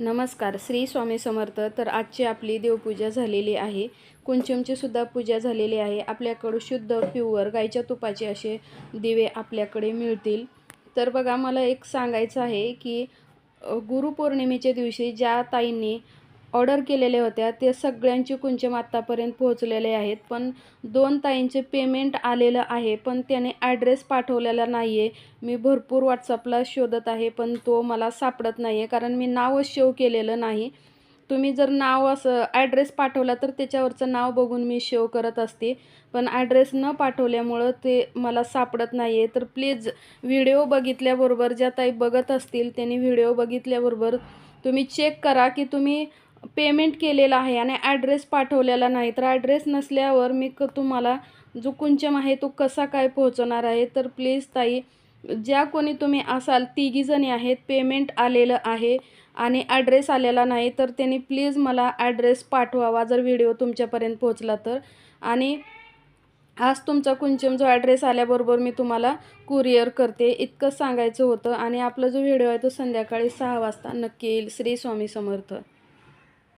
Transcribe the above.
नमस्कार श्री स्वामी समर्थ. तर आजची आपली देवपूजा झालेली आहे. कुंचमची सुद्धा पूजा झालेली आहे. आपल्याकडं शुद्ध प्युअर गाईच्या तुपाचे असे दिवे आपल्याकडे मिळतील. तर बघा मला एक सांगायचं आहे की गुरुपौर्णिमेच्या दिवशी ज्या ताईंनी ऑर्डर केलेल्या होत्या. ते सगळ्यांचे कुंचम आत्तापर्यंत पोहोचलेले आहेत. पण दोन ताईंचे पेमेंट आलेलं आहे पण त्याने ॲड्रेस पाठवलेला नाही आहे मी भरपूर व्हॉट्सअपला शोधत आहे पण तो मला सापडत नाही आहे कारण मी नावच शेव केलेलं नाही. तुम्ही जर नाव असं ॲड्रेस पाठवला तर त्याच्यावरचं नाव बघून मी शेव करत असते. पण ॲड्रेस न पाठवल्यामुळं ते मला सापडत नाही आहे तर प्लीज व्हिडिओ बघितल्याबरोबर ज्या ताई बघत असतील त्यांनी व्हिडिओ बघितल्याबरोबर तुम्ही चेक करा की तुम्ही पेमेंट केलेलं आहे आणि ॲड्रेस पाठवलेला नाही. तर ॲड्रेस नसल्यावर मी क तुम्हाला जो कुंचम आहे तो कसा काय पोहोचवणार आहे? तर प्लीज ताई ज्या कोणी तुम्ही असाल तिघीजणी आहेत पेमेंट आलेलं आहे आणि ॲड्रेस आलेला नाही तर त्यांनी प्लीज मला ॲड्रेस पाठवावा जर व्हिडिओ तुमच्यापर्यंत पोहोचला तर. आणि आज तुमचा कुंचम जो ॲड्रेस आल्याबरोबर मी तुम्हाला कुरिअर करते. इतकंच सांगायचं होतं आणि आपला जो व्हिडिओ आहे तो संध्याकाळी सहा वाजता नक्की येईल. श्री स्वामी समर्थ.